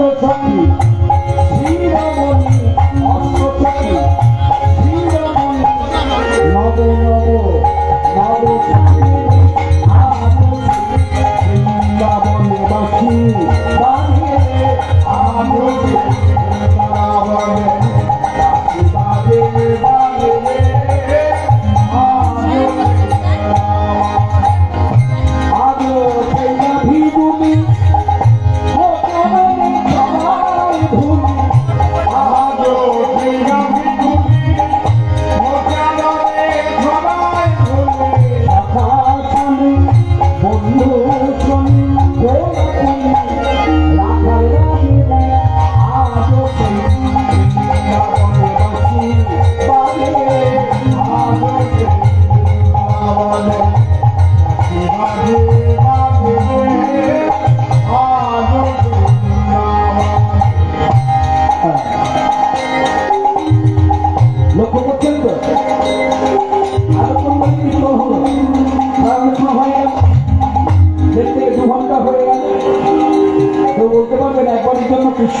我操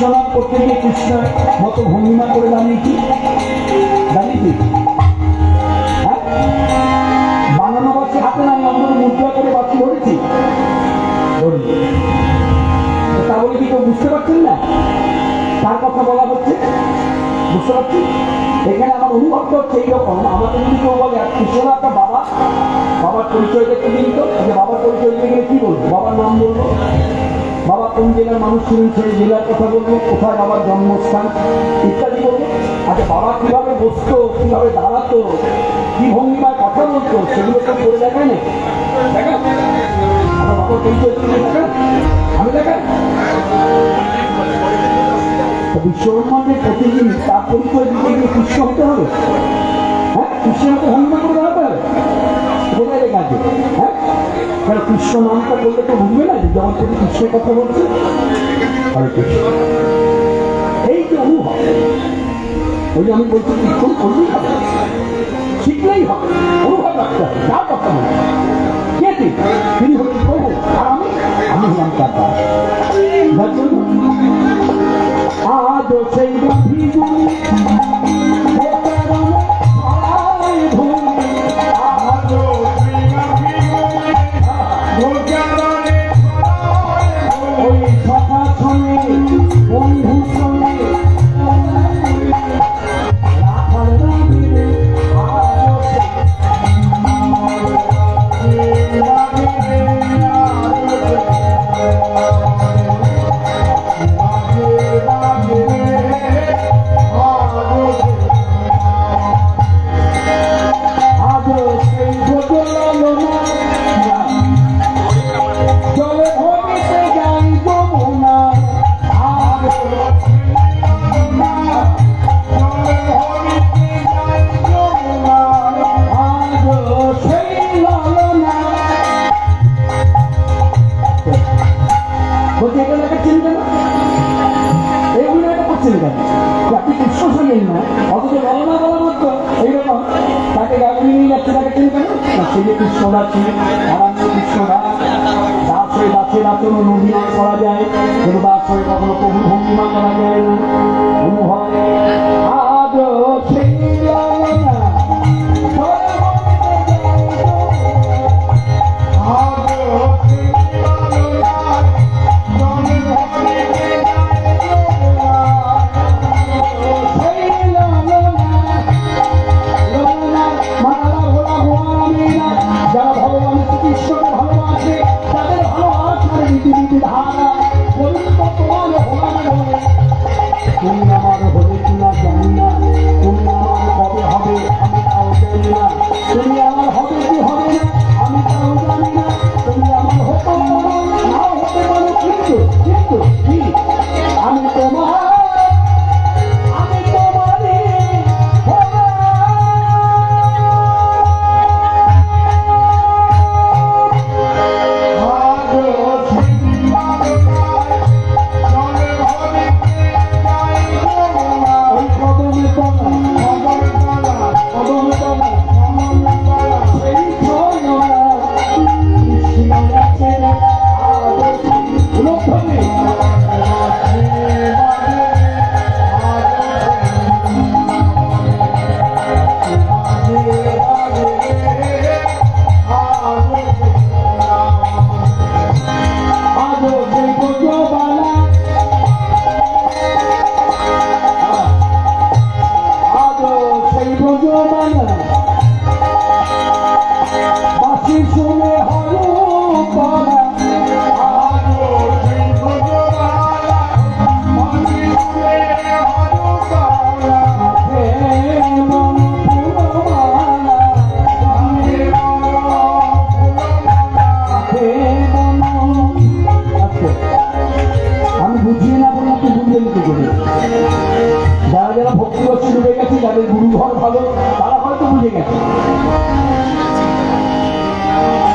করতে গিয়ে কৃষ্ণের মতো ভঙ্গিমা করে দাঁড়িয়েছি দাঁড়িয়েছি হ্যাঁ? বানানো বাচ্চা হাতে নাই অন্তত মুদ্রা করে বাচ্চা ধরেছি? ধরি তা বলে কি কেউ বুঝতে পারছেন না? কার কথা বলা হচ্ছে। বুঝতে পারছি এখানে আমার অনুভবটা হচ্ছে এইরকম। আমাদের যদি কেউ বলে কৃষ্ণরা একটা বাবা। বাবার পরিচয় দেখতে দিন তো যে বাবার পরিচয় দিতে গেলে কি বলব? বাবার নাম বলব? কোন জেলার মানুষ ছিলেন সেই জেলার কথা বলব, কোথায় বাবার জন্মস্থান ইত্যাদি বলব। আচ্ছা বাবা কীভাবে বসতো, কীভাবে দাঁড়াতো, কি ভঙ্গিমায় কথা বলতো, সেগুলো তো করে দেখায় না? দেখা। আমার বাবার পরিচয় দেখা। আমি দেখাই বিশ্বব্রহ্মাণ্ডের প্রতিদিন তার পরিচয় দিতে গিয়ে কৃষ্ণ হতে হবে। হ্যাঁ কৃষ্ণের মতো হনুমান করে কারণ কৃষ্ণ নামটা বললে তো বুঝবে না, যে যখন তুমি কৃষ্ণের কথা বলছে। হরে কৃষ্ণ এই যে অনুভব, ওই আমি বলছি কীর্তন করলেই হবে শিখলেই হবে অনুভব রাখতে হবে, যার কথা বলছে। কে ঠিক তিনি হচ্ছেন প্রভু, আর আমি? আমি হলাম তার দাস। আজ সেই শোনেন না অথচ বলনা বলা মাত্র এইরকম তাকে গাড়ি নিয়ে যাচ্ছে না হয়ে কখনো প্রভু করা যায় না। অনুভব আজ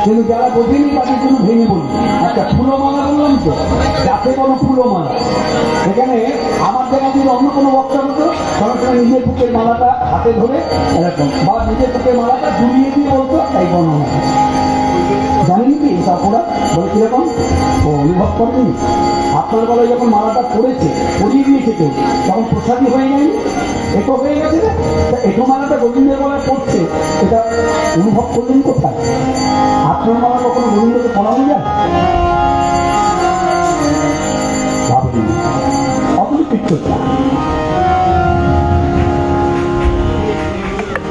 কিন্তু যারা বোঝেনি তাদের জন্য ভেঙে বলি একটা ফুলমালা বললাম তো যাতে কোনো ফুলমালা এখানে আমার জায়গা যদি অন্য কোনো বক্তা হতো তখন তারা নিজের বুকের মালাটা হাতে ধরে, এরকম, বা নিজের বুকের মালাটা ঝুলিয়ে দিয়ে বলতো, তাই বর্ণনা জানেন কি তারপরা বলে কীরকম? ও, অনুভব করেন। আপনার গলায় যখন মালাটা পড়েছে পরিয়ে দিয়েছে কেউ, তখন প্রসাদী হয়ে যায়নি এটো হয়ে গেছে না? তা এটো মালাটা গোবিন্দের গলায় পড়ছে এটা অনুভব করলেন কোথায়? আপনার মালা কখনো গোবিন্দকে পড়ানো যায়? অত পিক্চরটা